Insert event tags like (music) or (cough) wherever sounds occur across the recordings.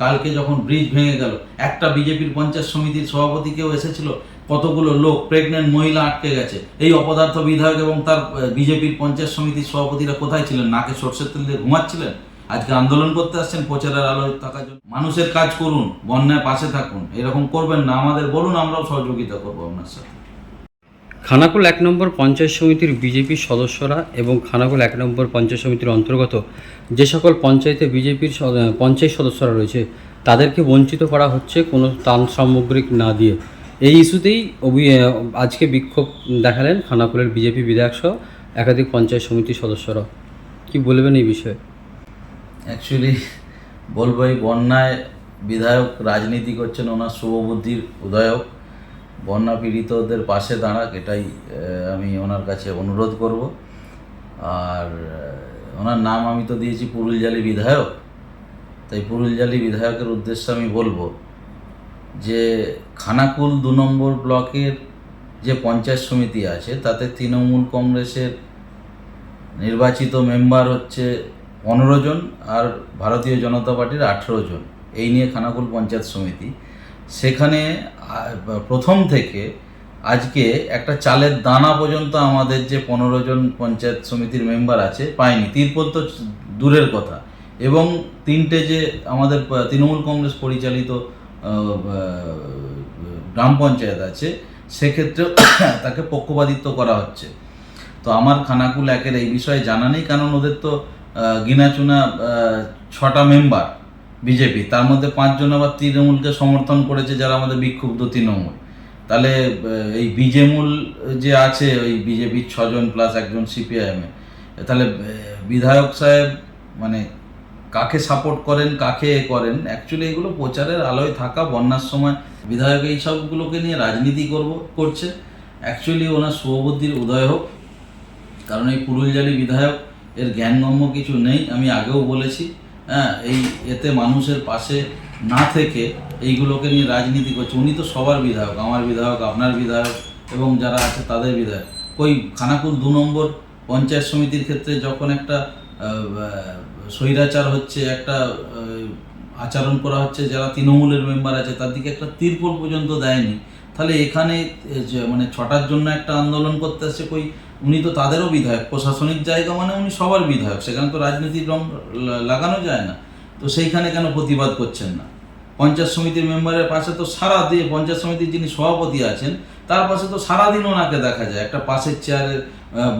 কালকে যখন ব্রিজ ভেঙে গেল, একটা বিজেপির পঞ্চায়েত সমিতির সভাপতি কেউ এসেছিল, কতগুলো লোক প্রেগনেন্ট মহিলা আটকে গেছে। এই অপদার্থ বিধায়ক এবং তার বিজেপির পঞ্চায়েত সমিতির সভাপতিরা কোথায় ছিলেন? নাকে সর্ষের তেল দিয়ে ঘুমাচ্ছিলেন? আজকে আন্দোলন করতে আসছেন প্রচারের আলোয় থাকার জন্য। মানুষের কাজ করুন, বন্যায় পাশে থাকুন, এরকম করবেন না। আমাদের বলুন, আমরাও সহযোগিতা করব আপনার সাথে। খানাকুল এক নম্বর পঞ্চায়েত সমিতির বিজেপির সদস্যরা এবং খানাকুল এক নম্বর পঞ্চায়েত সমিতির অন্তর্গত যে সকল পঞ্চায়েতে বিজেপির পঞ্চায়েত সদস্যরা রয়েছে, তাদেরকে বঞ্চিত করা হচ্ছে কোনো ত্রাণ সামগ্রিক না দিয়ে। এই ইস্যুতেই অভি আজকে বিক্ষোভ দেখালেন খানাকুলের বিজেপি বিধায়ক সহ একাধিক পঞ্চায়েত সমিতির সদস্যরা কি বলবেন এই বিষয়ে? অ্যাকচুয়ালি বলব এই বন্যায় বিধায়ক রাজনীতি করছেন ওনার শুভবুদ্ধির উদয়ক। বন্যা পীড়িতদের পাশে দাঁড়াক, এটাই আমি ওনার কাছে অনুরোধ করব। আর ওনার নাম আমি তো দিয়েছি পুরুলজালি বিধায়ক। তাই পুরুলজালি বিধায়কের উদ্দেশ্যে আমি বলব যে, খানাকুল দু নম্বর ব্লকের যে পঞ্চায়েত সমিতি আছে, তাতে তৃণমূল কংগ্রেসের নির্বাচিত মেম্বার হচ্ছে পনেরো জন আর ভারতীয় জনতা পার্টির আঠেরো জন। এই নিয়ে খানাকুল পঞ্চায়েত সমিতি সেখানে প্রথম থেকে আজকে একটা চালের দানা পর্যন্ত আমাদের যে পনেরো জন পঞ্চায়েত সমিতির মেম্বার আছে, পায়নি। তিরপল তো দূরের কথা। এবং তিনটে যে আমাদের তৃণমূল কংগ্রেস পরিচালিত গ্রাম পঞ্চায়েত আছে, সেক্ষেত্রেও (coughs) তাকে পক্ষপাতিত্ব করা হচ্ছে। তো আমার খানাকুল একের এই বিষয়ে জানা নেই, কারণ ওদের তো গিনাচুনা ছটা মেম্বার। বিজেপি। তার মধ্যে পাঁচজন আবার তৃণমূলকে সমর্থন করেছে, যারা আমাদের বিক্ষুব্ধ তৃণমূল। তাহলে এই বিজেমূল যে আছে, ওই বিজেপির ছজন প্লাস একজন সিপিআইএমে তাহলে বিধায়ক সাহেব মানে কাকে সাপোর্ট করেন, কাকে করেন অ্যাকচুয়ালি এগুলো প্রচারের আলোয় থাকা বন্যার সময় বিধায়ক এই সবগুলোকে নিয়ে রাজনীতি করব, করছে। অ্যাকচুয়ালি ওনার শুভবুদ্ধির উদয় হোক, কারণ এই পুরুলজালি বিধায়ক, এর জ্ঞানগম্য কিছু নেই, আমি আগেও বলেছি। হ্যাঁ এই এতে মানুষের পাশে না থেকে এইগুলোকে নিয়ে রাজনীতি করছে। উনি তো সবার বিধায়ক, আমার বিধায়ক, আপনার বিধায়ক এবং যারা আছে তাদের বিধায়ক। ওই খানাকুল দু নম্বর পঞ্চায়েত সমিতির ক্ষেত্রে যখন একটা স্বৈরাচার হচ্ছে, একটা আচরণ করা হচ্ছে, যারা তৃণমূলের মেম্বার আছে, তার দিকে একটা তিরপল পর্যন্ত দেয়নি। তাহলে এখানে মানে ছটার জন্য একটা আন্দোলন করতে আসছে, কই উনি তো তাদেরও বিধায়ক, প্রশাসনিক জায়গা মানে উনি সবার বিধায়ক, সেখানে তো রাজনীতির রং লাগানো যায় না। তো সেইখানে কেন প্রতিবাদ করছেন না? পঞ্চায়েত সমিতির মেম্বারের পাশে তো সারা দিয়ে পঞ্চায়েত সমিতির যিনি সভাপতি আছেন, তার পাশে তো সারাদিন ওনাকে দেখা যায়। একটা পাশের চেয়ারে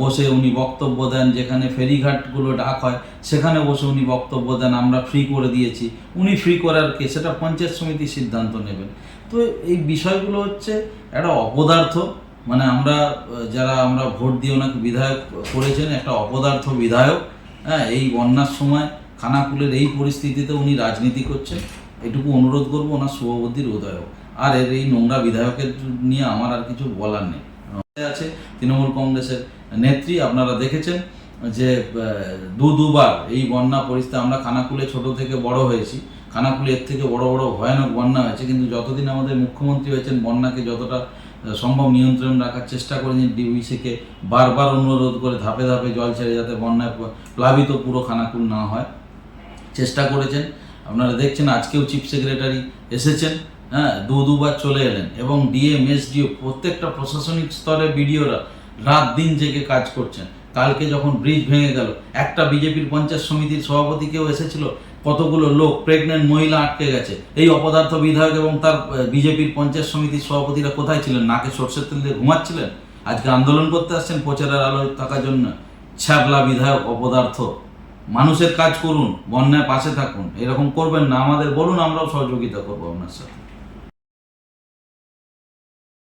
বসে উনি বক্তব্য দেন, যেখানে ফেরিঘাটগুলো ডাক হয়, সেখানে বসে উনি বক্তব্য দেন, আমরা ফ্রি করে দিয়েছি। উনি ফ্রি করার কে? সেটা পঞ্চায়েত সমিতি সিদ্ধান্ত নেবেন। তো এই বিষয়গুলো হচ্ছে একটা অপদার্থ মানে আমরা, যারা আমরা ভোট দিয়ে ওনাকে বিধায়ক করেছেন, একটা অপদার্থ বিধায়ক হ্যাঁ এই বন্যার সময় খানাকুলের এই পরিস্থিতিতে উনি রাজনীতি করছেন, এটুকু অনুরোধ করব ওনার শুভবুদ্ধির উদয় আর এর এই নোংরা বিধায়কের নিয়ে আমার আর কিছু বলার নেই। আছে তৃণমূল কংগ্রেসের নেত্রী, আপনারা দেখেছেন যে দু দুবার এই বন্যা পরিস্থিতি, আমরা খানাকুলে ছোট থেকে বড় হয়েছি, খানাকুলে এর থেকে বড় বড় ভয়ানক বন্যা হয়েছে, কিন্তু যতদিন আমাদের মুখ্যমন্ত্রী হয়েছেন, বন্যাকে যতটা সম্ভব নিয়ন্ত্রণ রাখার চেষ্টা করেছেন ডিবিসিকে। বারবার অনুরোধ করে ধাপে ধাপে জল ছেড়ে যাতে বন্যায় প্লাবিত পুরো খানাকুল না হয়। চেষ্টা করেছেন। আপনারা দেখছেন আজকেও চিফ সেক্রেটারি এসেছেন হ্যাঁ দু দুবার চলে এলেন এবং ডিএম এসডিও প্রত্যেকটা প্রশাসনিক স্তরে বিডিওরা রাত দিন জেগে কাজ করছেন। কালকে যখন ব্রিজ ভেঙে গেল, একটা বিজেপির পঞ্চায়েত সমিতির সভাপতি কেউ এসেছিল কতগুলো লোক প্রেগনেন্ট মহিলা আটকে গেছে। এই অপদার্থ বিধায়ক এবং তার বিজেপির পঞ্চায়েত সমিতির সভাপতিরা কোথায় ছিলেন? নাকে সর্ষের তেল দিয়ে ঘুমাচ্ছিলেন? আজকে আন্দোলন করতে আসছেন প্রচারের আলোয় থাকার জন্য। ছ্যাবলা বিধায়ক, অপদার্থ, মানুষের কাজ করুন, বন্যায় পাশে থাকুন, এরকম করবেন না। আমাদের বলুন, আমরাও সহযোগিতা করব আপনার সাথে।